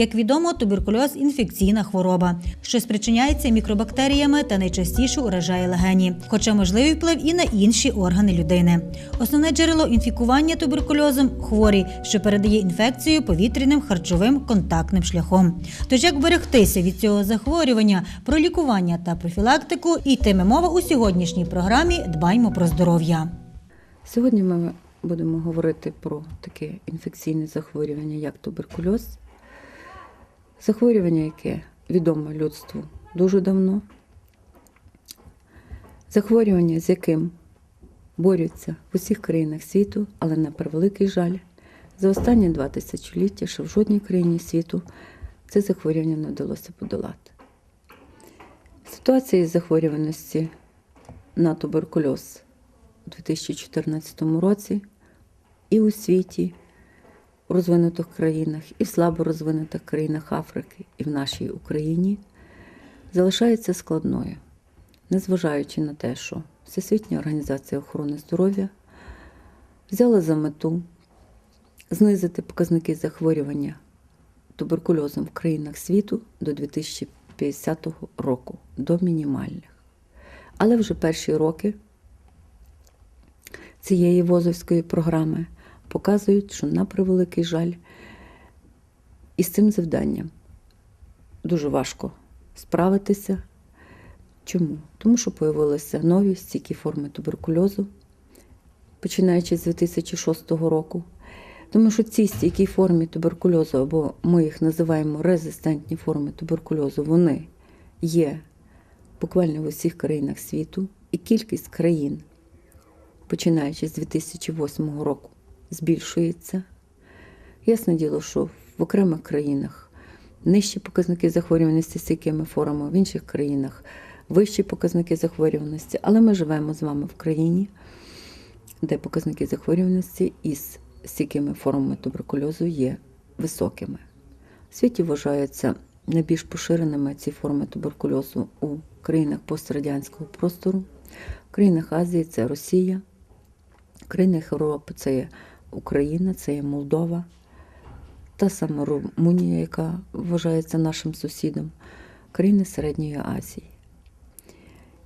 Як відомо, туберкульоз інфекційна хвороба, що спричиняється мікробактеріями та найчастіше уражає легені, хоча можливий вплив і на інші органи людини. Основне джерело інфікування туберкульозом хворий, що передає інфекцію повітряним харчовим контактним шляхом. Тож як берегтися від цього захворювання, про лікування та профілактику йтиме мова у сьогоднішній програмі Дбаймо про здоров'я. Сьогодні ми будемо говорити про таке інфекційне захворювання, як туберкульоз. Захворювання, яке відоме людству дуже давно. Захворювання, з яким борються в усіх країнах світу, але на превеликий жаль, за останні два тисячоліття, ще в жодній країні світу це захворювання не вдалося подолати. Ситуація із захворюваності на туберкульоз у 2014 році і у світі, у розвинутих країнах, і в слабо розвинутих країнах Африки, і в нашій Україні залишається складною, незважаючи на те, що Всесвітня організація охорони здоров'я взяла за мету знизити показники захворювання туберкульозом в країнах світу до 2050 року, до мінімальних. Але вже перші роки цієї возовської програми показують, що на превеликий жаль із цим завданням дуже важко справитися. Чому? Тому що появилися нові стійкі форми туберкульозу, починаючи з 2006 року. Тому що ці стійкі форми туберкульозу, або ми їх називаємо резистентні форми туберкульозу, вони є буквально в усіх країнах світу, і кількість країн, починаючи з 2008 року, збільшується. Ясне діло, що в окремих країнах нижчі показники захворюваності з стійкими формами, в інших країнах вищі показники захворюваності. Але ми живемо з вами в країні, де показники захворюваності із стійкими формами туберкульозу є високими. В світі вважаються найбільш поширеними ці форми туберкульозу у країнах пострадянського простору, в країнах Азії це Росія, в країнах Європи це є Україна, це є Молдова, та сама Румунія, яка вважається нашим сусідом, країни Середньої Азії.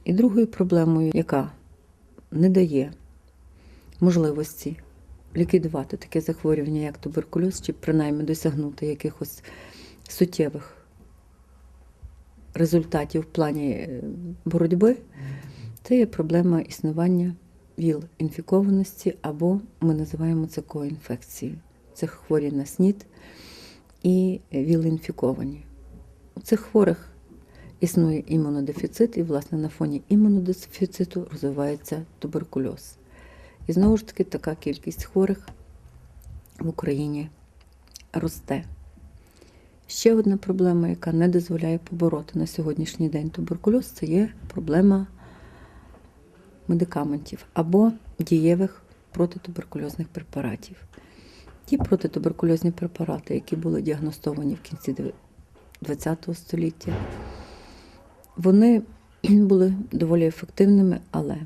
І другою проблемою, яка не дає можливості ліквідувати таке захворювання, як туберкульоз, чи принаймні досягнути якихось суттєвих результатів в плані е, боротьби, це є проблема існування ВІЛ-інфікованості, або ми називаємо це коінфекцією. Це хворі на СНІД і ВІЛ-інфіковані. У цих хворих існує імунодефіцит, і, власне, на фоні імунодефіциту розвивається туберкульоз. І знову ж таки, така кількість хворих в Україні росте. Ще одна проблема, яка не дозволяє побороти на сьогоднішній день туберкульоз, це є проблема медикаментів або дієвих протитуберкульозних препаратів. Ті протитуберкульозні препарати, які були діагностовані в кінці ХХ століття, вони були доволі ефективними, але,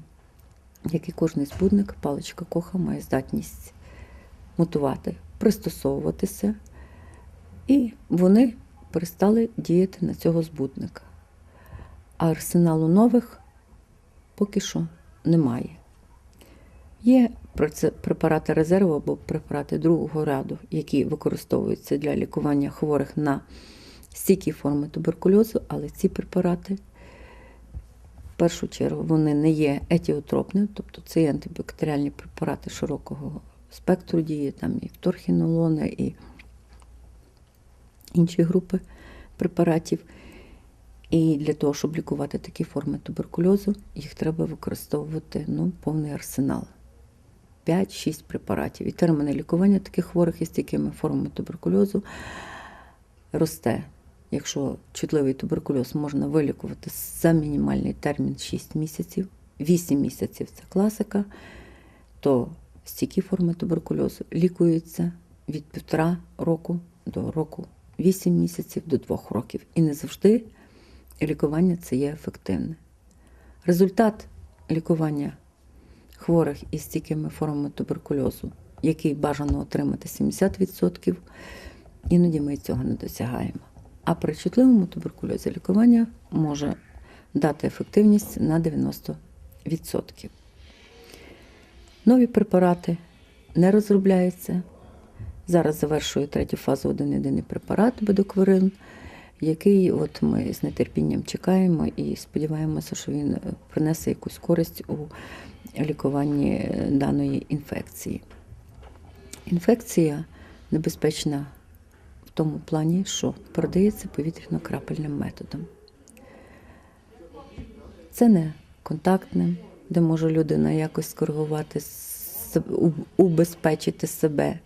як і кожний збудник, паличка коха має здатність мутувати, пристосовуватися, і вони перестали діяти на цього збудника. А арсеналу нових поки що немає. Є препарати резерву або препарати другого ряду, які використовуються для лікування хворих на стійкі форми туберкульозу, але ці препарати, в першу чергу, вони не є етіотропними, тобто це є антибактеріальні препарати широкого спектру дії, там і вторхінолони, і інші групи препаратів. І для того, щоб лікувати такі форми туберкульозу, їх треба використовувати ну, повний арсенал. 5-6 препаратів. І терміни лікування таких хворих із такими формами туберкульозу росте. Якщо чутливий туберкульоз можна вилікувати за мінімальний термін 6 місяців, 8 місяців це класика, то стійкі форми туберкульозу лікуються від півтора року до року, 8 місяців до 2 років. І не завжди лікування це є ефективне. Результат лікування хворих із стійкими формами туберкульозу, який бажано отримати 70%, іноді ми цього не досягаємо. А при чутливому туберкульозі лікування може дати ефективність на 90%. Нові препарати не розробляються. Зараз завершує третю фазу один єдиний препарат бедоквирин, який от ми з нетерпінням чекаємо і сподіваємося, що він е, принесе якусь користь у лікуванні е, даної інфекції. Інфекція небезпечна в тому плані, що передається повітряно-крапельним методом. Це не контактним, де може людина якось скоригувати, убезпечити себе.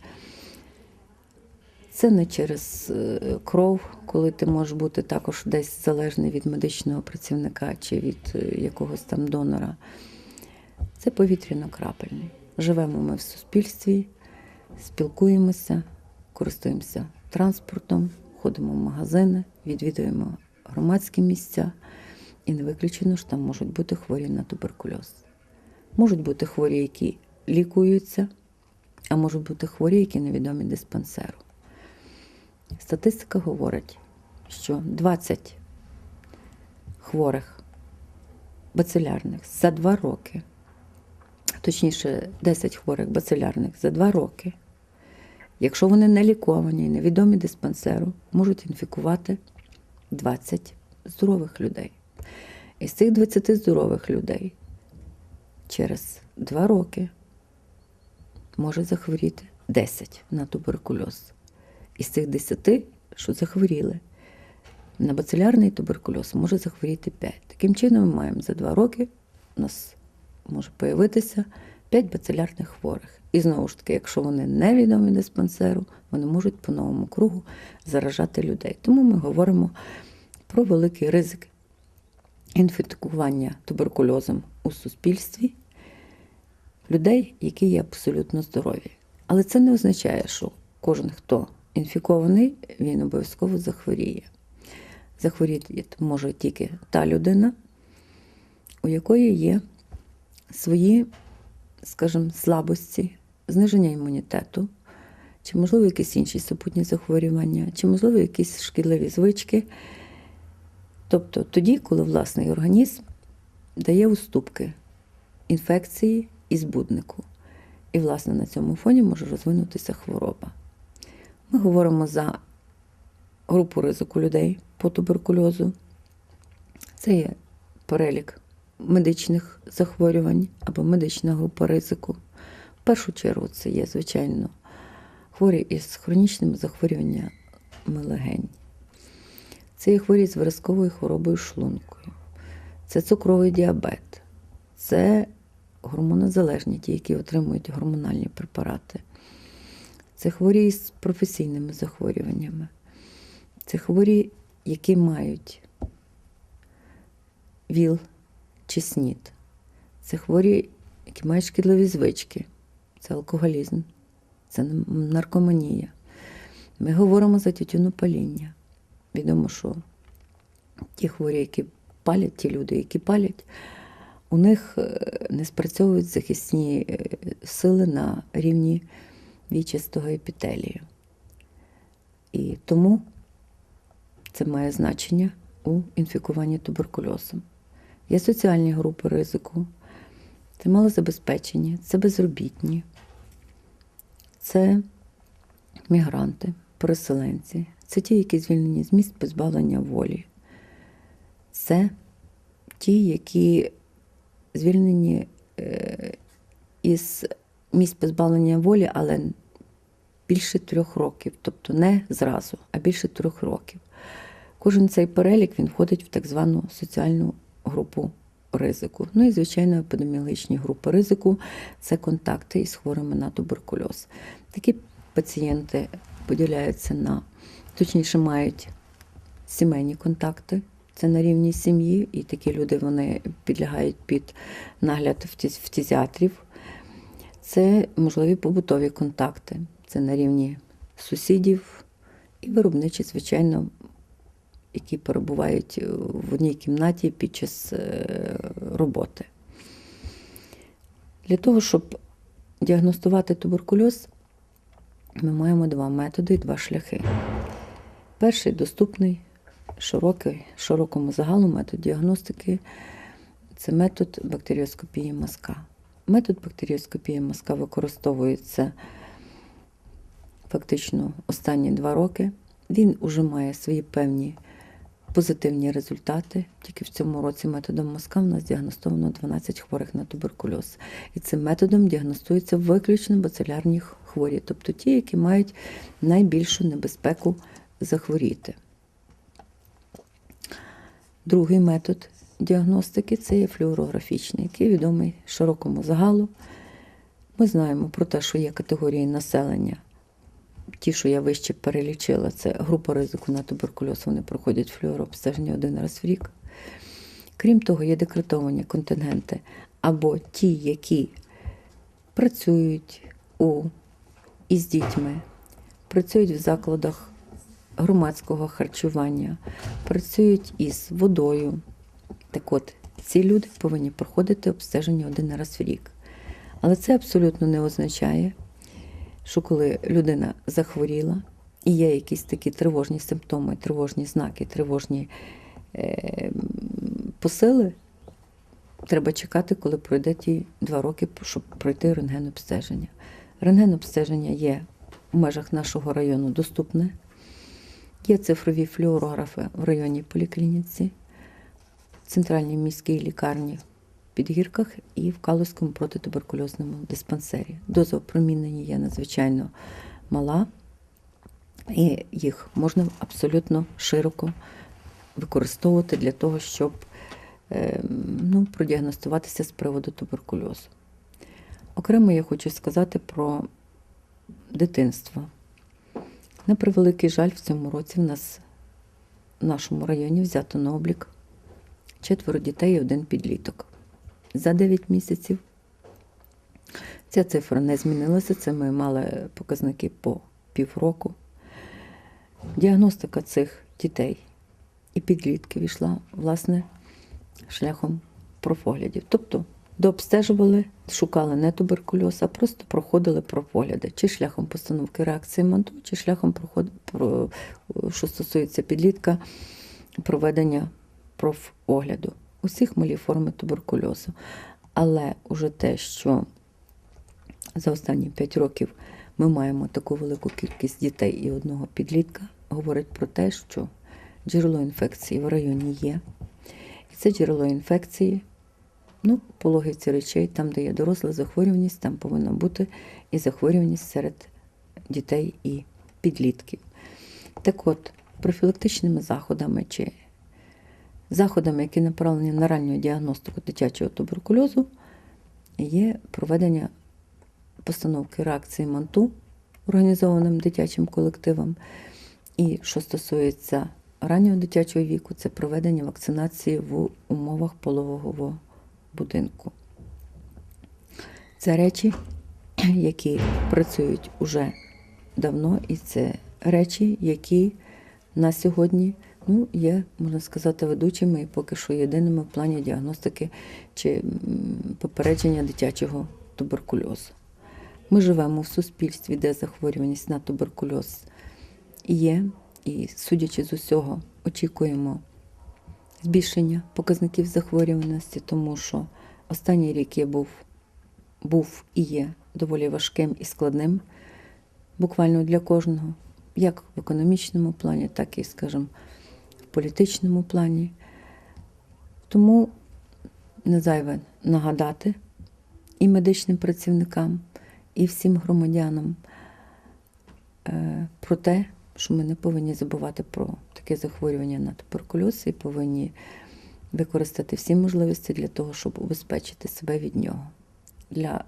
Це не через е, кров, коли ти можеш бути також десь залежний від медичного працівника чи від е, якогось там донора. Це повітряно-крапельний. Живемо ми в суспільстві, спілкуємося, користуємося транспортом, ходимо в магазини, відвідуємо громадські місця. І не виключено, що там можуть бути хворі на туберкульоз. Можуть бути хворі, які лікуються, а можуть бути хворі, які невідомі диспансеру. Статистика говорить, що 20 хворих бацилярних за 2 роки, точніше, 10 хворих бацилярних за 2 роки, якщо вони не ліковані і невідомі диспансеру, можуть інфікувати 20 здорових людей. Із цих 20 здорових людей через 2 роки може захворіти 10 на туберкульоз. Із цих 10, що захворіли на бацилярний туберкульоз, може захворіти 5. Таким чином, ми маємо за 2 роки у нас може появитися 5 бацилярних хворих. І знову ж таки, якщо вони невідомі диспансеру, вони можуть по новому кругу заражати людей. Тому ми говоримо про великий ризик інфікування туберкульозом у суспільстві людей, які є абсолютно здорові. Але це не означає, що кожен, хто інфікований, він обов'язково захворіє. Захворіти може тільки та людина, у якої є свої, скажімо, слабості, зниження імунітету, чи, можливо, якісь інші супутні захворювання, чи, можливо, якісь шкідливі звички. Тобто тоді, коли власний організм дає уступки інфекції і збуднику. І, власне, на цьому фоні може розвинутися хвороба. Ми говоримо за групу ризику людей по туберкульозу. Це є перелік медичних захворювань або медична група ризику. В першу чергу це є, звичайно, хворі із хронічними захворюваннями легень. Це є хворі з виразковою хворобою шлункою, це цукровий діабет, це гормонозалежні, ті, які отримують гормональні препарати. Це хворі з професійними захворюваннями. Це хворі, які мають ВІЛ чи СНІД. Це хворі, які мають шкідливі звички. Це алкоголізм, це наркоманія. Ми говоримо за тютюнопаління. Відомо, що ті хворі, які палять, ті люди, які палять, у них е, не спрацьовують захисні е, сили на рівні вічистого епітелію. І тому це має значення у інфікуванні туберкульозом. Є соціальні групи ризику, це малозабезпечені, це безробітні, це мігранти, переселенці, це ті, які звільнені з місць позбавлення волі. Це ті, які звільнені е, із місць позбавлення волі, але більше трьох років, тобто не зразу, а більше трьох років. Кожен цей перелік він входить в так звану соціальну групу ризику. Ну і, звичайно, епідеміологічні групи ризику це контакти із хворими на туберкульоз. Такі пацієнти поділяються на, точніше, мають сімейні контакти. Це на рівні сім'ї, і такі люди вони підлягають під нагляд фтіз- фтізіатрів. Це можливі побутові контакти, це на рівні сусідів і виробничі, звичайно, які перебувають в одній кімнаті під час е, роботи. Для того, щоб діагностувати туберкульоз, ми маємо два методи два шляхи. Перший доступний широкий, широкому загалу метод діагностики це метод бактеріоскопії мазка. Метод бактеріоскопії мазка використовується фактично останні два роки. Він уже має свої певні позитивні результати. Тільки в цьому році методом мазка в нас діагностовано 12 хворих на туберкульоз. І цим методом діагностуються виключно бацилярні хворі, тобто ті, які мають найбільшу небезпеку захворіти. Другий метод діагностики це є флюорографічний, який відомий широкому загалу. Ми знаємо про те, що є категорії населення. Ті, що я вище перелічила, це група ризику на туберкульоз, вони проходять флюорообстеження один раз в рік. Крім того, є декретовані контингенти або ті, які працюють у, із дітьми, працюють в закладах громадського харчування, працюють із водою. Так от, ці люди повинні проходити обстеження один раз в рік. Але це абсолютно не означає, що коли людина захворіла і є якісь такі тривожні симптоми, тривожні знаки, тривожні е, посили, треба чекати, коли пройде ті два роки, щоб пройти рентген-обстеження. Рентген-обстеження є в межах нашого району доступне. Є цифрові флюорографи в районній поліклініці, центральній міській лікарні Підгірках і в Калузькому протитуберкульозному диспансері. Доза опромінення є надзвичайно мала, і їх можна абсолютно широко використовувати для того, щоб е, ну, продіагностуватися з приводу туберкульозу. Окремо я хочу сказати про дитинство. На превеликий жаль, в цьому році в нас в нашому районі взято на облік четверо дітей і один підліток. За 9 місяців ця цифра не змінилася. Це ми мали показники по півроку. Діагностика цих дітей і підлітків йшла, власне, шляхом профоглядів. Тобто дообстежували, шукали не туберкульоз, а просто проходили профогляди, чи шляхом постановки реакції манту, чи шляхом проход... про... що стосується підлітка, проведення профогляду. Усіх малі форми туберкульозу. Але уже те, що за останні 5 років ми маємо таку велику кількість дітей і одного підлітка, говорить про те, що джерело інфекції в районі є. І це джерело інфекції, ну, по логіці речей, там, де є доросла захворюваність, там повинна бути і захворюваність серед дітей і підлітків. Так от, профілактичними заходами чи заходами, які направлені на ранню діагностику дитячого туберкульозу, є проведення постановки реакції манту організованим дитячим колективом. І що стосується раннього дитячого віку, це проведення вакцинації в умовах пологового будинку. Це речі, які працюють уже давно, і це речі, які на сьогодні ну, є, можна сказати, ведучими і поки що єдиними в плані діагностики чи попередження дитячого туберкульозу. Ми живемо в суспільстві, де захворюваність на туберкульоз є, і, судячи з усього, очікуємо збільшення показників захворюваності, тому що останній рік я був, був і є доволі важким і складним, буквально для кожного, як в економічному плані, так і, скажімо, політичному плані. Тому не зайве нагадати і медичним працівникам, і всім громадянам е, про те, що ми не повинні забувати про таке захворювання на туберкульоз і повинні використати всі можливості для того, щоб убезпечити себе від нього. Для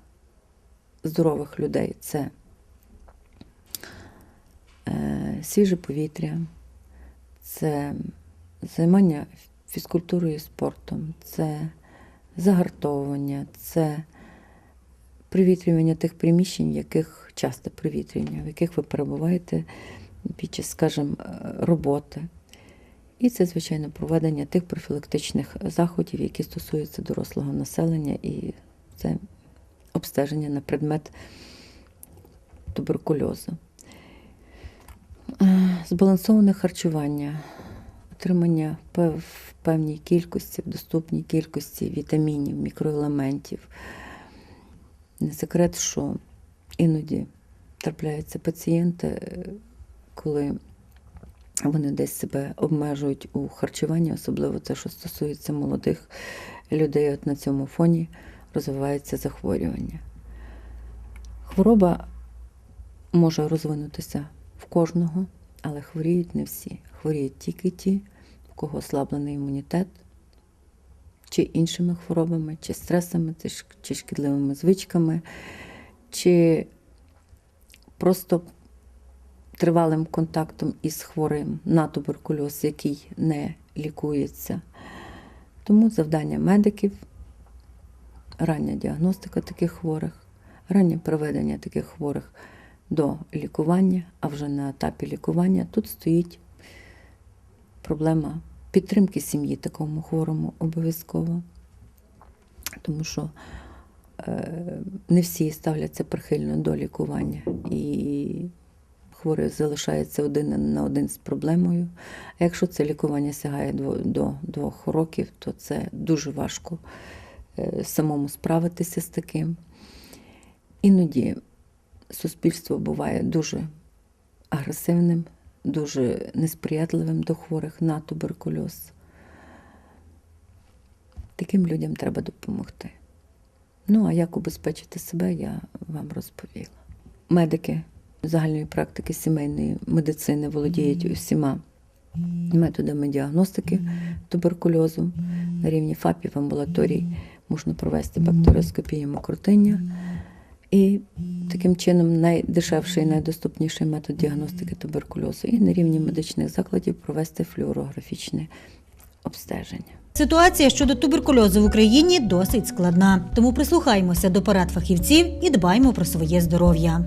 здорових людей це е, свіже повітря, це займання фізкультурою і спортом, це загартовування, це привітрювання тих приміщень, яких часто привітрювання, в яких ви перебуваєте під час, скажімо, роботи. І це, звичайно, проведення тих профілактичних заходів, які стосуються дорослого населення, і це обстеження на предмет туберкульозу. Збалансоване харчування, отримання в певній кількості, в доступній кількості вітамінів, мікроелементів. Не секрет, що іноді трапляються пацієнти, коли вони десь себе обмежують у харчуванні, особливо те, що стосується молодих людей. От на цьому фоні розвивається захворювання. Хвороба може розвинутися в кожного, але хворіють не всі. Хворіють тільки ті, у кого ослаблений імунітет, чи іншими хворобами, чи стресами, чи шкідливими звичками, чи просто тривалим контактом із хворим на туберкульоз, який не лікується. Тому завдання медиків рання діагностика таких хворих, раннє проведення таких хворих до лікування, а вже на етапі лікування тут стоїть проблема підтримки сім'ї такому хворому обов'язково. Тому що е, не всі ставляться прихильно до лікування, і хворий залишається один на один з проблемою. А якщо це лікування сягає до двох років, то це дуже важко е, самому справитися з таким. Іноді суспільство буває дуже агресивним, дуже несприятливим до хворих на туберкульоз. Таким людям треба допомогти. Ну, а як убезпечити себе, я вам розповіла. Медики загальної практики сімейної медицини володіють усіма методами діагностики туберкульозу. На рівні ФАПів амбулаторій можна провести бактеріоскопію мокротиння. І таким чином найдешевший найдоступніший метод діагностики туберкульозу. І на рівні медичних закладів провести флюорографічне обстеження. Ситуація щодо туберкульозу в Україні досить складна, тому прислухаємося до порад фахівців і дбаємо про своє здоров'я.